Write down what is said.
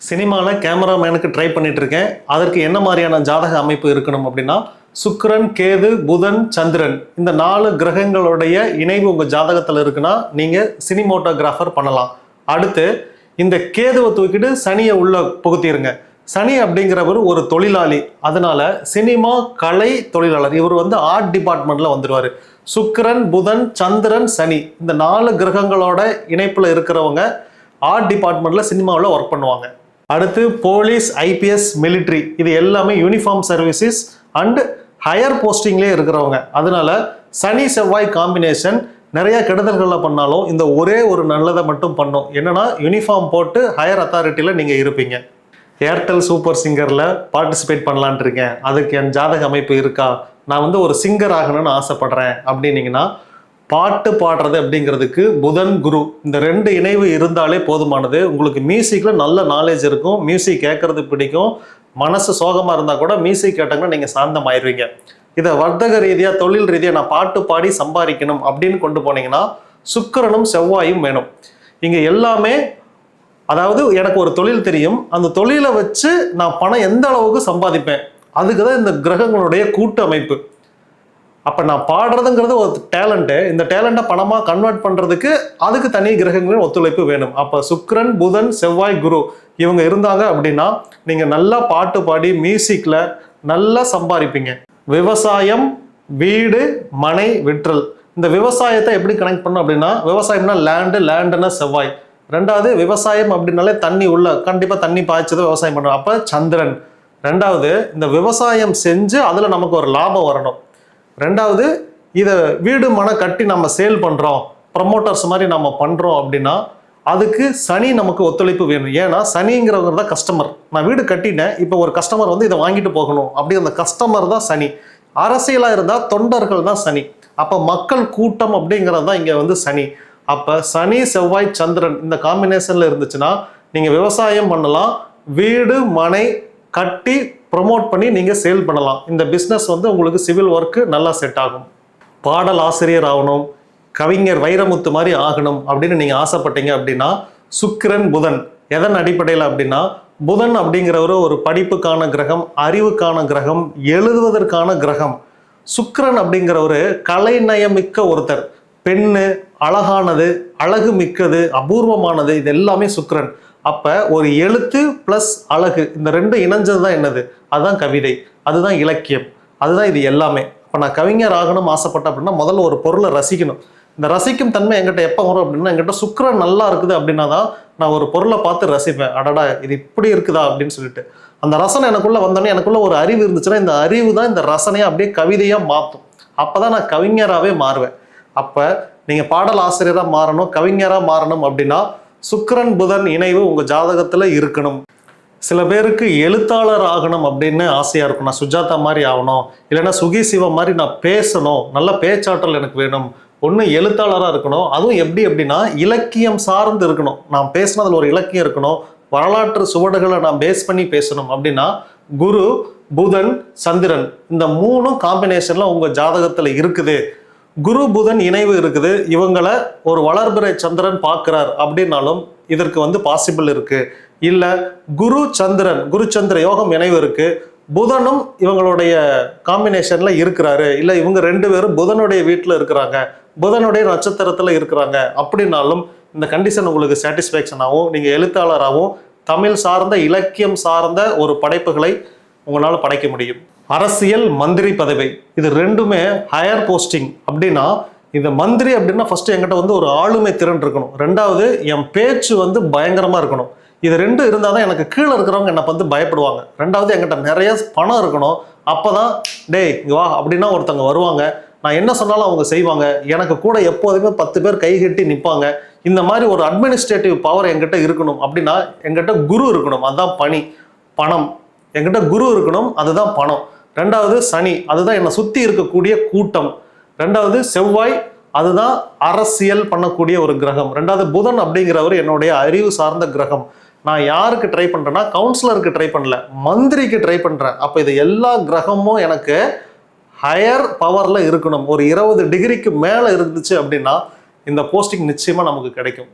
சினிமாவில் கேமராமேனுக்கு ட்ரை பண்ணிட்டு இருக்கேன் அதற்கு என்ன மாதிரியான ஜாதக அமைப்பு இருக்கணும் அப்படின்னா சுக்கரன் கேது புதன் சந்திரன் இந்த நாலு கிரகங்களுடைய இணைவு உங்கள் ஜாதகத்தில் இருக்குன்னா நீங்கள் சினிமோட்டோகிராஃபர் பண்ணலாம். அடுத்து இந்த கேதுவை தூக்கிட்டு சனியை உள்ள புகுத்திடுங்க சனி அப்படிங்கிறவர் ஒரு தொழிலாளி. அதனால சினிமா கலை தொழிலாளர். இவர் வந்து ஆர்ட் டிபார்ட்மெண்ட்டில் வந்துடுவார் சுக்கரன் புதன் சந்திரன் சனி இந்த நாலு கிரகங்களோட இணைப்பில் இருக்கிறவங்க ஆர்ட் டிபார்ட்மெண்ட்டில் சினிமாவில் ஒர்க் பண்ணுவாங்க. அடுத்து போலீஸ் ஐபிஎஸ் மிலிட்ரி இது எல்லாமே யூனிஃபார்ம் சர்வீசஸ் அண்ட் ஹையர் போஸ்டிங்லேயே இருக்கிறவங்க. அதனால சனி செவ்வாய் காம்பினேஷன் நிறைய கெடுதல்களை பண்ணாலும் இந்த ஒரே ஒரு நல்லதை மட்டும் பண்ணும். என்னன்னா யூனிஃபார்ம் போட்டு ஹையர் அத்தாரிட்டியில் நீங்கள் இருப்பீங்க. ஏர்டெல் சூப்பர் சிங்கரில் பார்ட்டிசிபேட் பண்ணலான் இருக்கேன். அதுக்கு என் ஜாதக அமைப்பு இருக்கா? நான் வந்து ஒரு சிங்கர் ஆகணும்னு ஆசைப்படுறேன். அப்படின்னீங்கன்னா பாட்டு பாடுறது அப்படிங்கிறதுக்கு புதன் குரு இந்த ரெண்டு இணைவு இருந்தாலே போதுமானது. உங்களுக்கு மியூசிக்கில் நல்ல நாலேஜ் இருக்கும். மியூசிக் கேட்கறது பிடிக்கும். மனசு சோகமாக இருந்தால் கூட மியூசிக் கேட்டாங்கன்னா நீங்கள் சாந்தம் ஆயிடுவீங்க இதை வர்த்தக ரீதியாக தொழில் ரீதியாக நான் பாட்டு பாடி சம்பாதிக்கணும் அப்படின்னு கொண்டு போனீங்கன்னா சுக்கரனும் செவ்வாயும் வேணும். இங்கே எல்லாமே அதாவது எனக்கு ஒரு தொழில் தெரியும். அந்த தொழிலை வச்சு நான் பணம் எந்த அளவுக்கு சம்பாதிப்பேன்? அதுக்கு தான் இந்த கிரகங்களுடைய கூட்டு அமைப்பு அப்போ நான் பாடுறதுங்கிறது ஒரு டேலண்ட்டு இந்த டேலண்ட்டை பணமாக கன்வெர்ட் பண்ணுறதுக்கு அதுக்கு தனி கிரகங்களின் ஒத்துழைப்பு வேணும். அப்போ சுக்ரன் புதன் செவ்வாய் குரு இவங்க இருந்தாங்க அப்படின்னா நீங்கள் நல்லா பாட்டு பாடி மியூசிக்கில் நல்லா சம்பாதிப்பீங்க. விவசாயம் வீடு மனை விற்றல். இந்த விவசாயத்தை எப்படி கனெக்ட் பண்ணோம் அப்படின்னா விவசாயம்னா லேண்டு லேண்டுன்னா செவ்வாய். ரெண்டாவது விவசாயம் அப்படின்னாலே தண்ணி உள்ள கண்டிப்பாக தண்ணி பாய்ச்சதை விவசாயம் பண்ணுறோம் அப்போ சந்திரன். ரெண்டாவது இந்த விவசாயம் செஞ்சு அதில் நமக்கு ஒரு லாபம் வரணும். ரெண்டாவது இதை வீடு மன கட்டி நம்ம சேல் பண்ணுறோம் ப்ரமோட்டர்ஸ் மாதிரி நம்ம பண்ணுறோம் அப்படின்னா அதுக்கு சனி நமக்கு ஒத்துழைப்பு வேணும். ஏன்னா சனிங்கிறவங்க தான் கஸ்டமர் நான் வீடு கட்டினேன் இப்போ ஒரு கஸ்டமர் வந்து இதை வாங்கிட்டு போகணும். அப்படி அந்த கஸ்டமர் தான் சனி. அரசியலாக இருந்தால் தொண்டர்கள் தான் சனி. அப்போ மக்கள் கூட்டம் அப்படிங்கிறது தான் இங்கே வந்து சனி. அப்போ சனி செவ்வாய் சந்திரன் இந்த காம்பினேஷனில் இருந்துச்சுன்னா நீங்கள் விவசாயம் பண்ணலாம் வீடு மனை கட்டி ப்ரொமோட் பண்ணி நீங்கள் சேல் பண்ணலாம். இந்த பிஸ்னஸ் வந்து உங்களுக்கு சிவில் ஒர்க்கு நல்லா செட் ஆகும். பாடல் ஆசிரியர் ஆகணும் கவிஞர் வைரமுத்து மாதிரி ஆகணும் அப்படின்னு நீங்கள் ஆசைப்பட்டீங்க அப்படின்னா சுக்கிரன் புதன். எதன் அடிப்படையில் அப்படின்னா புதன் அப்படிங்கிறவர் ஒரு படிப்புக்கான கிரகம் அறிவுக்கான கிரகம் எழுதுவதற்கான கிரகம். சுக்கரன் அப்படிங்கிறவர் கலைநயமிக்க ஒருத்தர். பெண்ணு அழகானது அழகு மிக்கது அபூர்வமானது இது எல்லாமே சுக்கரன். அப்போ ஒரு எழுத்து ப்ளஸ் அழகு இந்த ரெண்டு இணைஞ்சது தான் என்னது? அதுதான் கவிதை அதுதான் இலக்கியம் அதுதான் இது எல்லாமே. இப்போ நான் கவிஞர் ஆகணும் ஆசைப்பட்டேன் அப்படின்னா முதல்ல ஒரு பொருளை ரசிக்கணும். இந்த ரசிக்கும் தன்மை எங்கிட்ட எப்போ வரும் அப்படின்னா எங்கிட்ட சுக்கிரன் நல்லா இருக்குது அப்படின்னா தான் நான் ஒரு பொருளை பார்த்து ரசிப்பேன். அடடா இது இப்படி இருக்குதா அப்படின்னு சொல்லிட்டு. அந்த ரசனை எனக்குள்ளே வந்தோடனே எனக்குள்ளே ஒரு அறிவு இருந்துச்சுன்னா இந்த அறிவு தான் இந்த ரசனையை அப்படியே கவிதையாக மாற்றும் அப்போ தான் நான் கவிஞராகவே மாறுவேன். அப்போ நீங்கள் பாடல் ஆசிரியராக மாறணும் கவிஞராக மாறணும் அப்படின்னா சுக்கரன் புதன் இணைவு உங்கள் ஜாதகத்தில் இருக்கணும். சில பேருக்கு எழுத்தாளர் ஆகணும் அப்படின்னு ஆசையாக இருக்கும். நான் சுஜாதா மாதிரி ஆகணும். இல்லைன்னா சுகி சிவம் மாதிரி நான் பேசணும். நல்ல பேச்சாற்றல் எனக்கு வேணும். ஒன்று எழுத்தாளராக இருக்கணும். அதுவும் எப்படி அப்படின்னா இலக்கியம் சார்ந்து இருக்கணும். நான் பேசினதில் ஒரு இலக்கியம் இருக்கணும். வரலாற்று சுவடுகளை நான் பேஸ் பண்ணி பேசணும். அப்படின்னா குரு புதன் சந்திரன் இந்த மூணும் காம்பினேஷனில் உங்கள் ஜாதகத்தில் இருக்குது. குரு புதன் இணைவு இருக்குது. இவங்களை ஒரு வளர்பிறை சந்திரன் பார்க்கிறார் அப்படின்னாலும் இதற்கு வந்து பாசிபிள் இருக்கு. இல்ல குரு சந்திரன் குரு சந்திர யோகம் இணைவு இருக்கு. புதனும் இவங்களுடைய காம்பினேஷன்ல இருக்கிறாரு. இல்ல இவங்க ரெண்டு பேரும் புதனுடைய வீட்டில் இருக்கிறாங்க. புதனுடைய நட்சத்திரத்துல இருக்கிறாங்க. அப்படின்னாலும் இந்த கண்டிஷன் உங்களுக்கு சாட்டிஸ்ஃபேக்ஷனாகவும் நீங்கள் நீங்க எழுத்தாளராகவும் தமிழ் சார்ந்த இலக்கியம் சார்ந்த ஒரு படைப்புகளை உங்களால் படைக்க முடியும். அரசியல் மந்திரி பதவி. இது ரெண்டுமே ஹையர் போஸ்டிங் அப்படின்னா இந்த மந்திரி அப்படின்னா ஃபஸ்ட்டு என்கிட்ட வந்து ஒரு ஆளுமை திறன் இருக்கணும். ரெண்டாவது என் பேச்சு வந்து பயங்கரமாக இருக்கணும். இது ரெண்டும் இருந்தால் தான் எனக்கு கீழே இருக்கிறவங்க என்னை வந்து பயப்படுவாங்க. ரெண்டாவது என்கிட்ட நிறைய பணம் இருக்கணும். அப்போ தான் டேய் வா அப்படின்னா ஒருத்தவங்க வருவாங்க. நான் என்ன சொன்னாலும் அவங்க செய்வாங்க. எனக்கு கூட எப்போதுமே பத்து பேர் கை கட்டி நிற்பாங்க இந்த மாதிரி ஒரு அட்மினிஸ்ட்ரேட்டிவ் பவர் என்கிட்ட இருக்கணும். அப்படின்னா என்கிட்ட குரு இருக்கணும். அதுதான் பணி. பணம். என்கிட்ட குரு இருக்கணும். அதுதான் பணம். ரெண்டாவது சனி அதுதான் என்னை சுற்றி இருக்கக்கூடிய கூட்டம். ரெண்டாவது செவ்வாய் அதுதான் அரசியல் பண்ணக்கூடிய ஒரு கிரகம். ரெண்டாவது புதன் அப்படிங்கிறவர் என்னுடைய அறிவு சார்ந்த கிரகம். நான் யாருக்கு ட்ரை பண்ணுறேன்னா கவுன்சிலருக்கு ட்ரை பண்ணல மந்திரிக்கு ட்ரை பண்ணுறேன் அப்போ இது எல்லா கிரகமும் எனக்கு ஹையர் பவரில் இருக்கணும். ஒரு இருபது டிகிரிக்கு மேலே இருந்துச்சு அப்படின்னா இந்த போஸ்டிங் நிச்சயமாக நமக்கு கிடைக்கும்.